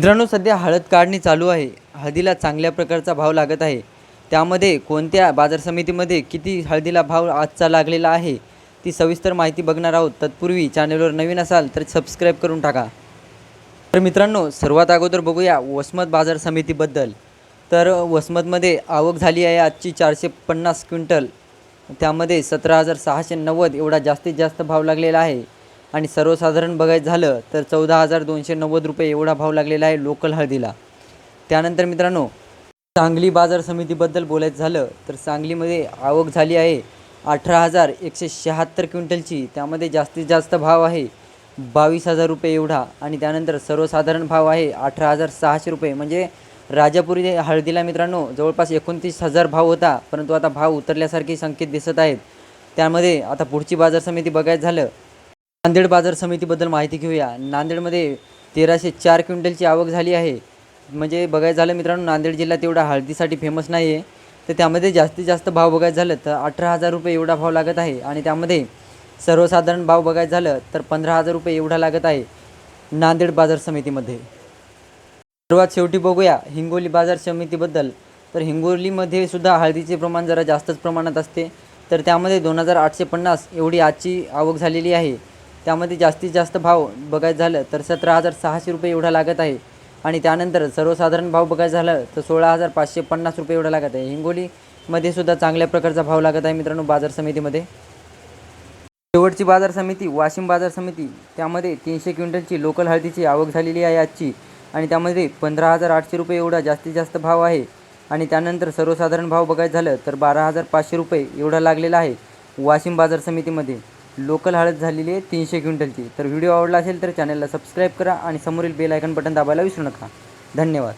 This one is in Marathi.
मित्रांनो सध्या हळद काढणी चालू आहे. हळदीला चांगल्या प्रकारचा भाव लागत आहे. त्यामध्ये कोणत्या बाजार समितीमध्ये किती हळदीला भाव आजचा लागलेला आहे ती सविस्तर माहिती बघणार आहोत. तत्पूर्वी चॅनलवर नवीन असाल तर सबस्क्राईब करून टाका. तर मित्रांनो सर्वात अगोदर बघूया वसमत बाजार समितीबद्दल. तर वसमतमध्ये आवक झाली आहे आजची चारशे पन्नास क्विंटल. त्यामध्ये सतरा हजार सहाशे नव्वद एवढा जास्तीत जास्त भाव लागलेला आहे. आणि सर्वसाधारण बघायचं झालं तर चौदा हजार दोनशे नव्वद रुपये एवढा भाव लागलेला आहे लोकल हळदीला. त्यानंतर मित्रांनो सांगली बाजार समितीबद्दल बोलायचं झालं तर सांगलीमध्ये आवक झाली आहे अठरा हजार एकशे शहात्तर क्विंटलची. त्यामध्ये जास्तीत जास्त भाव आहे बावीस हजार रुपये एवढा आणि त्यानंतर सर्वसाधारण भाव आहे अठरा हजार सहाशे रुपये. म्हणजे राजापुरी हळदीला मित्रांनो जवळपास एकोणतीस हजार भाव होता परंतु आता भाव उतरल्यासारखे संकेत दिसत आहेत. त्यामध्ये आता पुढची बाजार समिती बघायचं झालं नांदेड बाजार समितीबद्दल माहिती घेऊया. नांदेडमध्ये तेराशे चार क्विंटलची आवक झाली आहे. म्हणजे बघायचं झालं मित्रांनो नांदेड जिल्हा तेवढा हळदीसाठी फेमस नाही आहे तर त्यामध्ये जास्तीत जास्त भाव बघायचं झालं तर अठरा हजार रुपये एवढा भाव लागत आहे. आणि त्यामध्ये सर्वसाधारण भाव बघायचं झालं तर पंधरा हजार रुपये एवढा लागत आहे नांदेड बाजार समितीमध्ये. सर्वात शेवटी बघूया हिंगोली बाजार समितीबद्दल. तर हिंगोलीमध्ये सुद्धा हळदीचे प्रमाण जरा जास्तच प्रमाणात असते. तर त्यामध्ये दोन हजार आठशे पन्नास एवढी आजची आवक झालेली आहे. त्यामध्ये जास्तीत जास्त भाव बघायचं झालं तर सतरा हजार सहाशे रुपये एवढा लागत आहे. आणि त्यानंतर सर्वसाधारण भाव बघायचं झालं तर सोळा हजार पाचशे पन्नास रुपये एवढा लागत आहे. हिंगोलीमध्ये सुद्धा चांगल्या प्रकारचा भाव लागत आहे मित्रांनो बाजार समितीमध्ये. शेवटची बाजार समिती वाशिम बाजार समिती त्यामध्ये तीनशे क्विंटलची लोकल हळदीची आवक झालेली आहे आजची. आणि त्यामध्ये पंधरा हजार आठशे रुपये एवढा जास्तीत जास्त भाव आहे. आणि त्यानंतर सर्वसाधारण भाव बघायचं झालं तर बारा हजार पाचशे रुपये एवढा लागलेला आहे वाशिम बाजार समितीमध्ये. लोकल हळद झालेली आहे तीनशे क्विंटलची. तर व्हिडिओ आवडला असेल तर चॅनलला सबस्क्राईब करा आणि समोरील बेल आयकन बटन दाबायला विसरू नका. धन्यवाद.